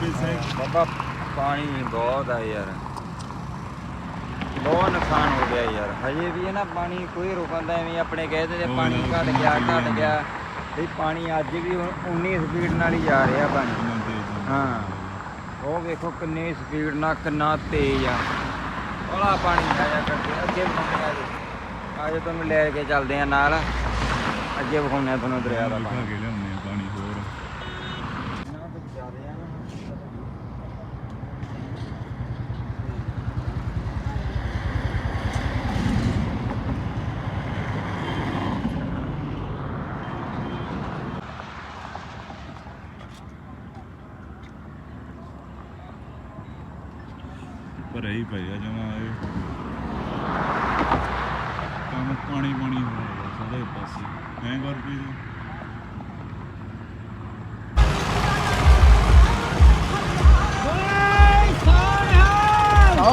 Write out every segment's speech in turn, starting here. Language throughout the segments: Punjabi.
ਗੁਰਪ੍ਰੀਤ ਸਿੰਘ। ਬਾਬਾ ਪਾਣੀ ਬਹੁਤ ਆ ਯਾਰ। ਬਹੁਤ ਨੁਕਸਾਨ ਹੋ ਗਿਆ ਯਾਰ। ਹਜੇ ਵੀ ਇਹ ਨਾ ਪਾਣੀ ਕੋਈ ਰੁਕਣ ਦਾ ਐਵੇਂ ਆਪਣੇ ਕਹਿੰਦੇ ਨੇ ਪਾਣੀ ਘਟ ਗਿਆ ਘਟ। ਗਿਆ। ਇਹ ਪਾਣੀ ਅੱਜ ਵੀ ਉਨੀ ਸਪੀਡ ਨਾਲ ਹੀ ਜਾ ਰਿਹਾ ਪਾਣੀ। ਹਾਂ। ਉਹ ਵੇਖੋ ਕਿੰਨੀ ਸਪੀਡ ਨਾਲ ਕਿੰਨਾ ਤੇਜ਼ ਆ। ਬੜਾ ਪਾਣੀ ਆਇਆ ਕਰਦੇ ਅੱਗੇ ਵਿਖਾਉਂਦੇ ਆ ਜੀ। ਆਜੋ ਤੁਹਾਨੂੰ ਲੈ ਕੇ ਚੱਲਦੇ ਆ ਨਾਲ। ਅੱਗੇ ਵਿਖਾਉਂਦੇ ਆ ਤੁਹਾਨੂੰ ਦਰਿਆ ਦਾ ਪਾਣੀ ਕੇ ਲਿਆਉਂਦੇ ਆ ਪਾਣੀ ਹੋਰ ਇੰਨਾ ਕੁ ਜ਼ਿਆਦਾ ਆ ਨਾ ਭਰੇ ਹੀ ਪਏ ਆ ਜਮਾ ਇਹ। ਕੰਮ ਪਾਣੀ ਪਾਣੀ ਹੋ ਰਿਹਾ ਸਾਰੇ ਪਾਸੇ। ਐਂ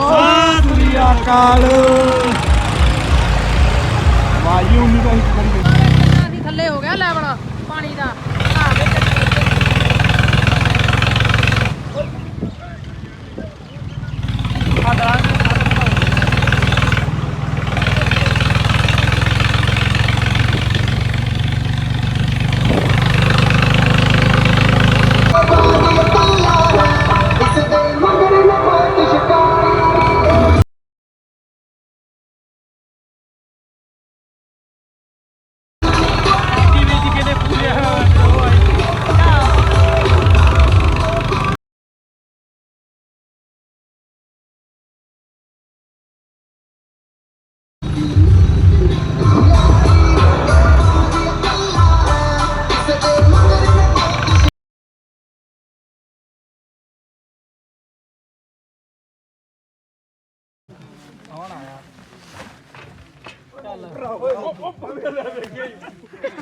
ਸਤਿ ਸ੍ਰੀ ਅਕਾਲ। ਵਾਯੂ ਨਹੀਂ ਤਾਂ ਇੱਕ ਕਰੀ ਪਾਣੀ ਥੱਲੇ ਹੋ ਗਿਆ ਲੈਵਲ ਪਾਣੀ ਦਾ।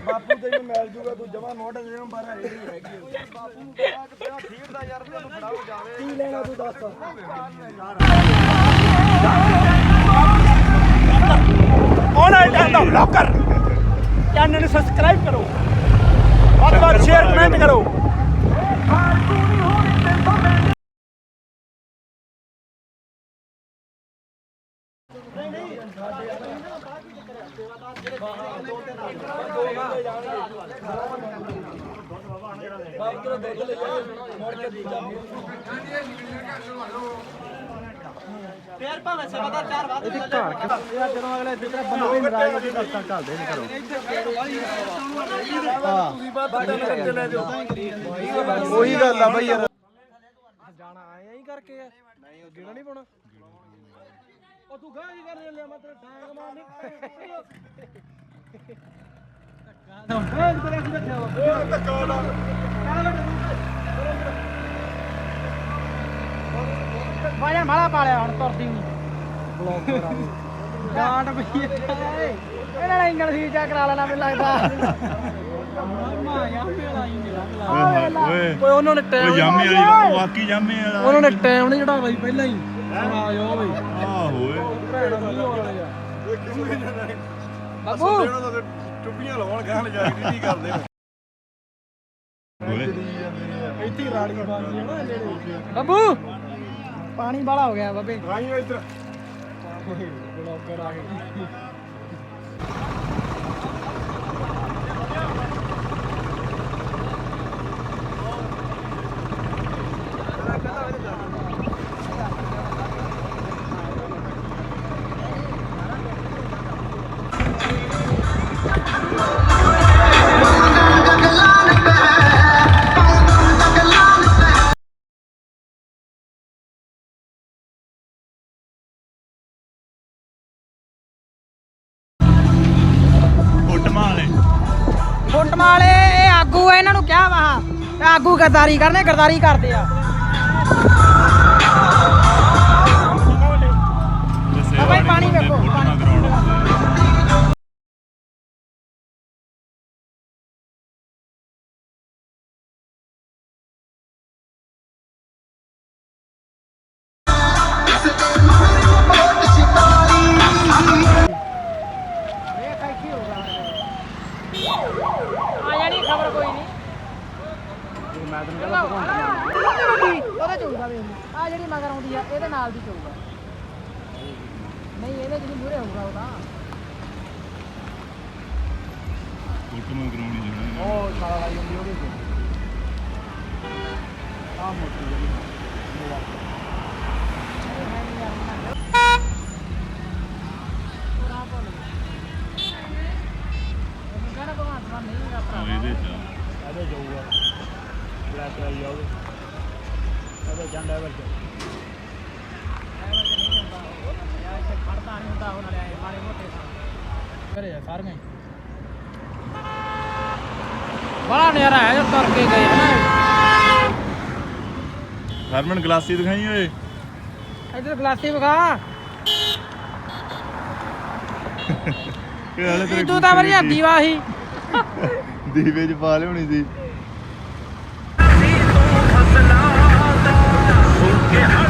ਬਾਪੂ ਤੈਨੂੰ ਮਿਲ ਜੂਗਾ ਤੂੰ ਜਮਾ ਨੋਟ ਦੇ ਨੂੰ ਬਾਰਾ ਰੇੜੀ ਹੈਗੀ। ਬਾਪੂ ਨੂੰ ਕਿਹਾ ਕਿ ਤੇਰਾ ਠੀਕ ਦਾ ਯਾਰ ਤੈਨੂੰ ਫੜਾਓ ਜਾਵੇ। ਕੀ ਲੈਣਾ ਤੂੰ ਦੱਸ। ਆਨਲਾਈਨ ਟਾਈਮ ਦਾ ਬਲੌਕਰ ਚੈਨਲ ਨੂੰ ਸਬਸਕ੍ਰਾਈਬ ਕਰੋ। ਤੋਂ ਸ਼ੇਅਰ ਕਮੈਂਟ ਕਰੋ। ਜਦੋਂ ਅਗਲੇ ਜਿਹੜਾ ਬੰਦਾ ਵੀ ਹੋ ਜਾਂਦਾ ਤਾਂ ਚੱਲਦੇ ਨਹੀਂ ਕਰੋ ਉਹੀ ਗੱਲ ਆ ਬਈ ਯਾਰ। ਜਾਣਾ ਆਏ ਹੀ ਕਰਕੇ ਆ। ਨਹੀਂ ਉਹ ਗੇੜਾ ਨਹੀਂ ਪਾਉਣਾ। ਉਹ ਤੂੰ ਗਾਹ ਕੀ ਕਰਨ ਲਿਆ ਮੈਂ ਤੇਰੇ ਡਾਂਗ ਮਾਰਨੀ। ਧੱਕਾ ਦੋ ਤੇਰੇ ਕੀ ਬੈਠਿਆ ਵਾ ਧੱਕਾ ਲਾ ਬਾਜਾ ਮਾਲਾ ਪਾਲਿਆ ਹੁਣ ਤੁਰਦੀ ਨਹੀਂ ਗਾਂਡ ਪਈ ਏ ਇਹਨਾਂ ਨਾਲ ਇੰਗਲ ਸੀ ਚਾ ਕਰਾ ਲੈਣਾ ਮੈਨੂੰ ਲੱਗਦਾ। ਮੇਲਾ ਹੀ ਓਏ। ਉਹਨਾਂ ਨੇ ਓਏ ਜਾਮੇ ਵਾਲੀ ਵਾਕੀ ਜਾਮੇ ਵਾਲਾ। ਉਹਨਾਂ ਨੇ ਟਾਈਮ ਨਹੀਂ ਜਿਹੜਾ ਬਾਈ ਪਹਿਲਾਂ ਹੀ। ਬਈ ਆਹੋ ਵਾਲੇ ਬਾਬੂ ਟੁੱਪੀਆਂ ਲਾਉਣ ਗਾਂ ਜਾ ਕੇ ਕੀ ਕਰਦੇ ਓਏ। ਇੱਥੇ ਹੀ ਰਾਣੀ ਬਾਜੀ ਹੈ ਨਾ ਨੇੜੇ ਬਾਬੂ! ਪਾਣੀ ਬਾਲਾ ਹੋ ਗਿਆ ਬਾਬੇ। ਆਈਓ ਇੱਧਰ। ਬਲੌਗਰ ਆ ਗਏ। ਫੁੱਟ ਮਾਲੇ ਇਹ ਆਗੂ ਆ ਇਹਨਾਂ ਨੂੰ ਕਿਹਾ ਵਾ। ਇਹ ਆਗੂ ਗਰਦਾਰੀ ਕਰਨੇ ਗਰਦਾਰੀ ਕਰਦੇ ਆ। ਆ ਬਾਈ ਪਾਣੀ ਵੇਖੋ, ਚੋਊਗਾ ਵੇ ਆ ਜਿਹੜੀ ਮਗਰ ਆਉਂਦੀ ਆ ਇਹਦੇ ਨਾਲ ਦੀ ਚੋਊਗਾ। ਨਹੀਂ ਇਹਦੇ ਜਿਹੜੀ ਮੂਰੇ ਹੋਊਗਾ ਉਹ ਤਾਂ। ਫੁੱਟਮਾਂ ਕਰਾਉਣੀ ਜਾਣਾ ਉਹ ਸਾਲਾ ਲਾਈ ਹੁੰਦੀ ਉਹਦੇ ਤੇ। ਆ ਮੋਟੀ ਜਿਹੜੀ ਕਹਿੰਦਾ ਘਰੇ ਹਰਮਨ ਗਲਾਸੀ ਦਿਖਾਈ ਓਏ। ਇੱਧਰ ਗਲਾਸੀ ਵਿਖਾ। ਇਹ ਹਾਲੇ ਤੂੰ ਤਾਂ ਵਰੀ ਦੀਵਾ ਸੀ। ਦੀਵੇ ਚ ਪਾ ਲਿਆਉਣੀ ਸੀ। ਅਸੀਂ ਤੂੰ ਫਸਲਾ ਦਾ ਕੇ ਹੜ